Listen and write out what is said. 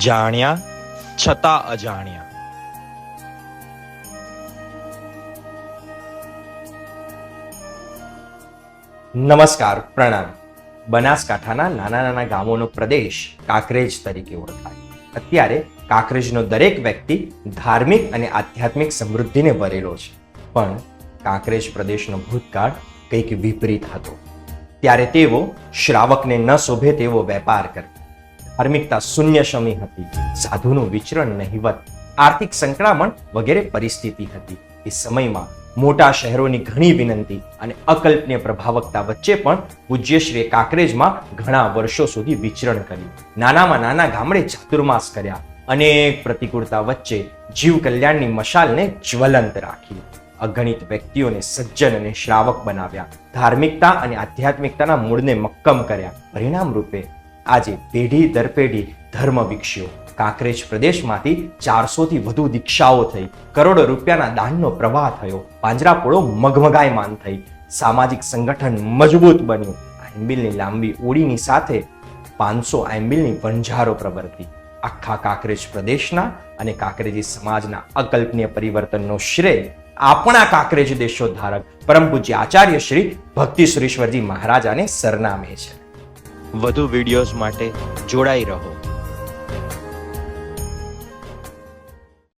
જાણ્યા છતાં અજાણ્યા. નમસ્કાર, પ્રણામ. બનાસકાંઠાના નાના નાના ગામોનો પ્રદેશ કાંકરેજ તરીકે ઓળખાય. અત્યારે કાંકરેજનો દરેક વ્યક્તિ ધાર્મિક અને આધ્યાત્મિક સમૃદ્ધિને ભરેલો છે. પણ કાંકરેજ પ્રદેશનો ભૂતકાળ કંઈક વિપરીત હતો. ત્યારે તેઓ શ્રાવકને ન શોભે તેવો વેપાર કરે ધાર્મિકતા શૂન્ય શમી હતી. સાધુનું વિચરણ નહિવત, આર્થિક સંક્રમણ વગેરે પરિસ્થિતિ હતી. એ સમયમાં મોટા શહેરોની ઘણી વિનંતી અને અકલ્પનીય પ્રભાવકતા વચ્ચે પણ પૂજ્યશ્રીએ કાંકરેજમાં ઘણા વર્ષો સુધી વિચરણ કર્યું. નાનામાં નાના ગામડે ચાતુર્માસ કર્યા. અનેક પ્રતિકૂળતા વચ્ચે જીવ કલ્યાણની મશાલને જ્વલંત રાખી. અગણિત વ્યક્તિઓને સજ્જન અને શ્રાવક બનાવ્યા. ધાર્મિકતા અને આધ્યાત્મિકતાના મૂળને મક્કમ કર્યા. પરિણામ રૂપે આજે પેઢી દર પેઢી ધર્મ વિકસ્યો. કાંકરેજ પ્રદેશમાંથી ચારસોથી વધુ દીક્ષાઓ થઈ. કરોડો રૂપિયાના દાનનો પ્રવાહ થયો. પાંજરાપોળો મગમગાયમાન થઈ. સામાજિક સંગઠન મજબૂત બન્યું. આંબિલની લાંબી ઓળીની સાથે પાંચસો આંબિલની વંજારો પ્રવર્તી. આખા કાંકરેજ પ્રદેશના અને કાંકરેજી સમાજના અકલ્પનીય પરિવર્તનનો શ્રેય આપણા કાંકરેજ દેશો ધારક પરમ પૂજ્ય આચાર્ય શ્રી ભક્તિ સુરેશ્વરજી મહારાજાને સરનામે છે. વધુ વિડીયોઝ માટે જોડાઈ રહો.